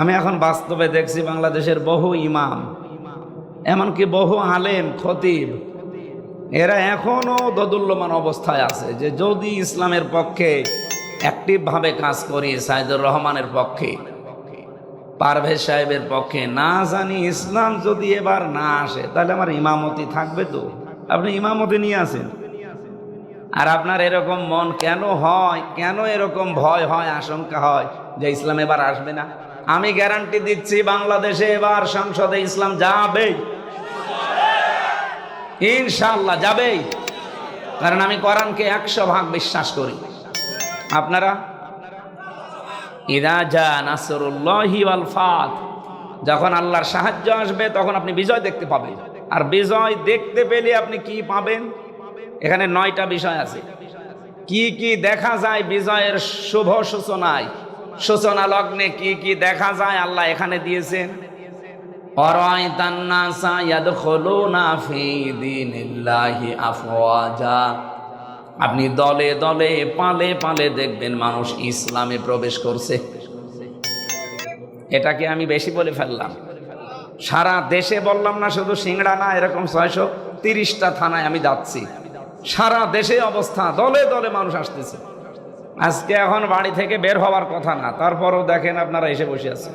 আমি এখন বাস্তবে দেখছি বাংলাদেশের বহু ইমাম, এমনকি বহু আলেম, খতিব, এরা এখনও দোদুল্যমান অবস্থায় আছে যে যদি ইসলামের পক্ষে অ্যাক্টিভভাবে কাজ করি, সাইদুর রহমানের পক্ষে, পারভেজ সাহেবের পক্ষে, না জানি ইসলাম যদি এবার না আসে, তাহলে আমার ইমামতি থাকবে তো? আপনি ইমামতি নিয়ে আসেন আর আপনার এরকম মন কেন হয়, কেন এরকম ভয় হয়, আশঙ্কা হয় যে ইসলাম এবার আসবে না? আমি গ্যারান্টি দিচ্ছি বাংলাদেশে এবার সংসদে ইসলাম যাবেই ইনশাল্লাহ যাবেই কারণ আমি কোরআনকে একশো ভাগ বিশ্বাস করি। আপনারা? ইদা যা ফাত। যখন আল্লাহর সাহায্য আসবে, তখন আপনি বিজয় দেখতে পাবেন। আর বিজয় দেখতে পেলে আপনি কি পাবেন? এখানে নয়টা বিষয় আছে। কি কি দেখা যায় বিজয়ের শুভ সূচনায়? সূচনা লগ্নে কি কি দেখা যায় আল্লাহ এখানে দিয়েছেন? আপনি দলে দলে, পালে পালে দেখবেন মানুষ ইসলামে প্রবেশ করছে। এটাকে আমি বেশি বলে ফেললাম। সারা দেশে বললাম না শুধু সিংড়া না, এরকম ছয়শো তিরিশটা থানায় আমি যাচ্ছি। সারা দেশে অবস্থা, দলে দলে মানুষ আসতেছে। আজকে এখন বাড়ি থেকে বের হওয়ার কথা না তারপরও দেখেন আপনারা এসে বসে আছেন।